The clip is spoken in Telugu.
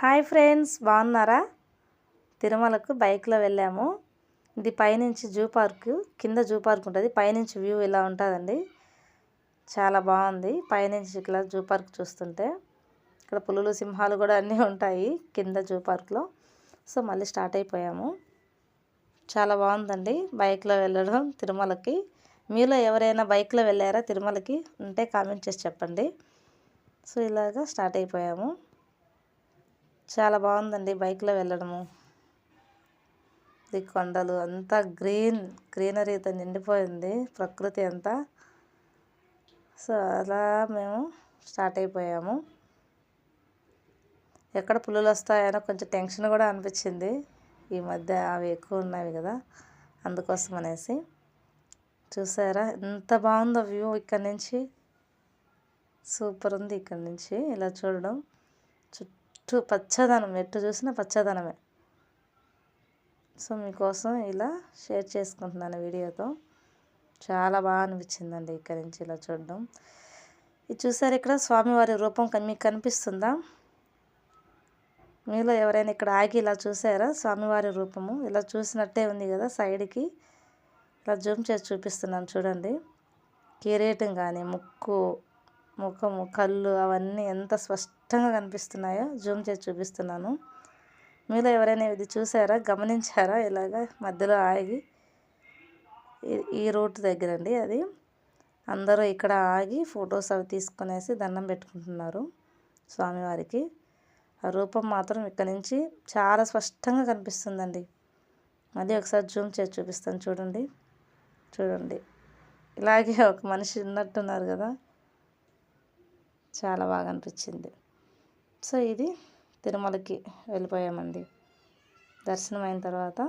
హాయ్ ఫ్రెండ్స్ బాగున్నారా? తిరుమలకు బైక్లో వెళ్ళాము. ఇది పైనుంచి జూ పార్క్ కింద జూ పార్క్ ఉంటుంది. పైనుంచి వ్యూ ఇలా ఉంటుందండి. చాలా బాగుంది. పైనుంచి ఇట్లా జూ పార్క్ చూస్తుంటే. ఇక్కడ పులులు సింహాలు కూడా అన్నీ ఉంటాయి కింద జూ పార్క్లో. సో మళ్ళీ స్టార్ట్ అయిపోయాము. చాలా బాగుందండి బైక్లో వెళ్ళడం తిరుమలకి. మీలో ఎవరైనా బైక్లో వెళ్ళారా తిరుమలకి? ఉంటే కామెంట్ చేసి చెప్పండి. సో ఇలాగా స్టార్ట్ అయిపోయాము. చాలా బాగుందండి బైక్లో వెళ్ళడము. ఇది కొండలు అంతా గ్రీన్ గ్రీనరీతో నిండిపోయింది ప్రకృతి అంతా. సో అలా మేము స్టార్ట్ అయిపోయాము. ఎక్కడ పులులు వస్తాయనో కొంచెం టెన్షన్ కూడా అనిపించింది. ఈ మధ్య అవి ఎక్కువ ఉన్నాయి కదా అందుకోసం అనేసి. చూసారా? ఎంత బాగుందో వ్యూ ఇక్కడ నుంచి. సూపర్ ఉంది ఇక్కడ నుంచి. ఇలా చూడడం. చుట్టూ పచ్చదనం ఎటు చూసినా పచ్చదనమే. సో మీకోసం ఇలా షేర్ చేసుకుంటున్నాను వీడియోతో. చాలా బాగా అనిపించిందండి ఇక్కడి నుంచి ఇలా చూడడం. ఇది చూసారు ఇక్కడ స్వామివారి రూపం మీకు కనిపిస్తుందా? మీలో ఎవరైనా ఇక్కడ ఆగి ఇలా చూసారా? స్వామివారి రూపము. ఇలా చూసినట్టే ఉంది కదా సైడ్కి. ఇలా జూమ్ చేసి చూపిస్తున్నాను చూడండి. కిరీటం కానీ ముక్కు ముఖము కళ్ళు అవన్నీ ఎంత స్పష్టంగా కనిపిస్తున్నాయో జూమ్ చేసి చూపిస్తున్నాను. మీలో ఎవరైనా ఇది చూసారా? గమనించారా? ఇలాగ మధ్యలో ఆగి ఈ రూట్ దగ్గర అండి అది. అందరూ ఇక్కడ ఆగి ఫొటోస్ అవి తీసుకునేసి దండం పెట్టుకుంటున్నారు స్వామివారికి. ఆ రూపం మాత్రం ఇక్కడ నుంచి చాలా స్పష్టంగా కనిపిస్తుందండి. మళ్ళీ ఒకసారి జూమ్ చేసి చూపిస్తాను చూడండి. చూడండి. ఇలాగే ఒక మనిషి ఉన్నట్టున్నారు కదా. చాలా బాగా అనిపించింది సో ఇది తిరుమలకి వెళ్ళిపోయామండి. దర్శనం అయిన తర్వాత